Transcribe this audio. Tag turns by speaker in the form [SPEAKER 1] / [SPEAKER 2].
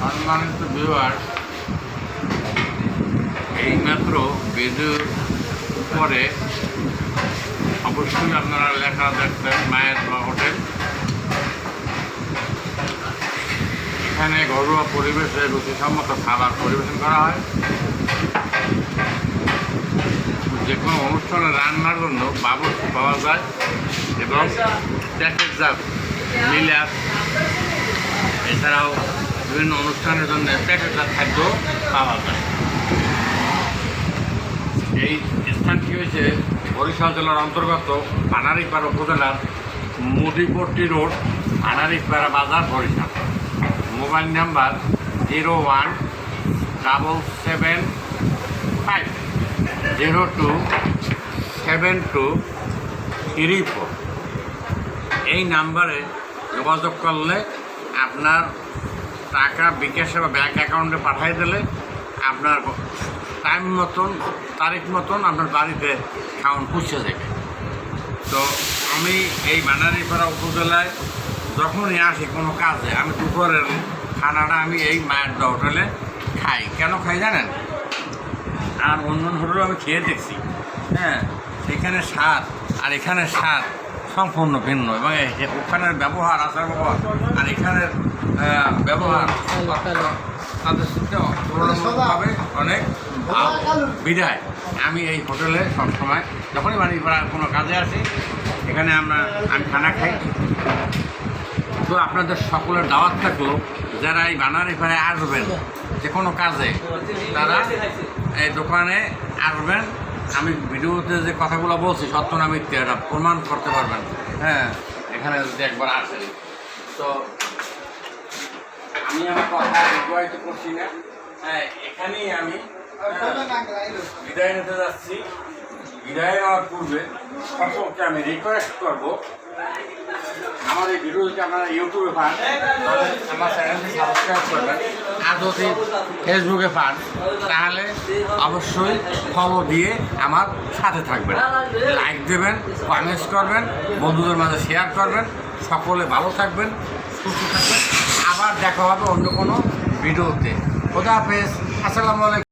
[SPEAKER 1] সম্মানিত ভিউয়ার এইমাত্র ভিডিও পরে অবশ্যই আপনারা লেখা দেখবেন মায়ের বা হোটেল। এখানে ঘরোয়া পরিবেশে রুচিসম্মত খাবার পরিবেশন করা হয়। যে কোনো অনুষ্ঠানে রান্নার জন্য বাবুর্চ পাওয়া যায় এবং প্যাকেটজাত মিলাস এছাড়াও বিভিন্ন অনুষ্ঠানের জন্য প্যাকেটজাত খাদ্য পাওয়া যায়। এই স্থানটি হয়েছে বরিশাল জেলার অন্তর্গত পানারিপাড়া উপজেলার মুদিপট্টি রোড পানারিপাড়া বাজার, Barisal. Mobile number zero one double seven five. Zero two seven two three four এই নাম্বারে যোগাযোগ করলে আপনার টাকা বিকাশে বা ব্যাঙ্ক অ্যাকাউন্টে পাঠিয়ে দিলে আপনার টাইম মতন, তারিখ মতন আপনার বাড়িতে খাওয়ান পৌঁছে যাবে। তো আমি এই বানারীপাড়া উপজেলায় যখনই আসি কোনো কাজে, আমি দুপুরের খানাটা আমি এই মায়ের দা হোটেলে খাই। কেন খাই জানেন? আর অন্য অন্য হোটেলে আমি খেয়ে দেখছি হ্যাঁ সেখানে স্বাদ আর এখানে স্বাদ সম্পূর্ণ ভিন্ন এবং ওখানের ব্যবহার, আচার ব্যবহার আর এখানের ব্যবহার তাদের তুলনামূলকভাবে অনেক। বিদায় আমি এই হোটেলে সবসময় যখনই বাড়ি পাড়ার কোনো কাজে আসি, এখানে আমরা, আমি খানা খাই তো আপনাদের সকলের দাওয়াত থাকল, যারা এই বানারি পাড়ে আসবেন যে কোনো কাজে তারা এই দোকানে আসবেন। আমি ভিডিওতে যে কথাগুলো বলছি, সত্য না মিথ্যে, এটা প্রমাণ করতে পারবেন। হ্যাঁ এখানে যদি একবার আসেন। তো আমি আমার কথা বিবাহিত করছি না। হ্যাঁ এখানেই আমি বিদায় নিতে যাচ্ছি। বিদায় নেওয়ার পূর্বে সকলকে আমি রিকোয়েস্ট করব, আমার এই ভিডিও যদি আপনারা ইউটিউবে পান আমার চ্যানেলটি সাবস্ক্রাইব করবেন, আর যদি ফেসবুকে পান, তাহলে অবশ্যই ফলো দিয়ে আমার সাথে থাকবেন। লাইক দেবেন কমেন্টস করবেন, বন্ধুদের মাঝে শেয়ার করবেন, সকলে ভালো থাকবেন, সুস্থ থাকবেন, আবার দেখা হবে অন্য কোনো ভিডিওতে। খোদা হাফেজ, আসসালামু আলাইকুম।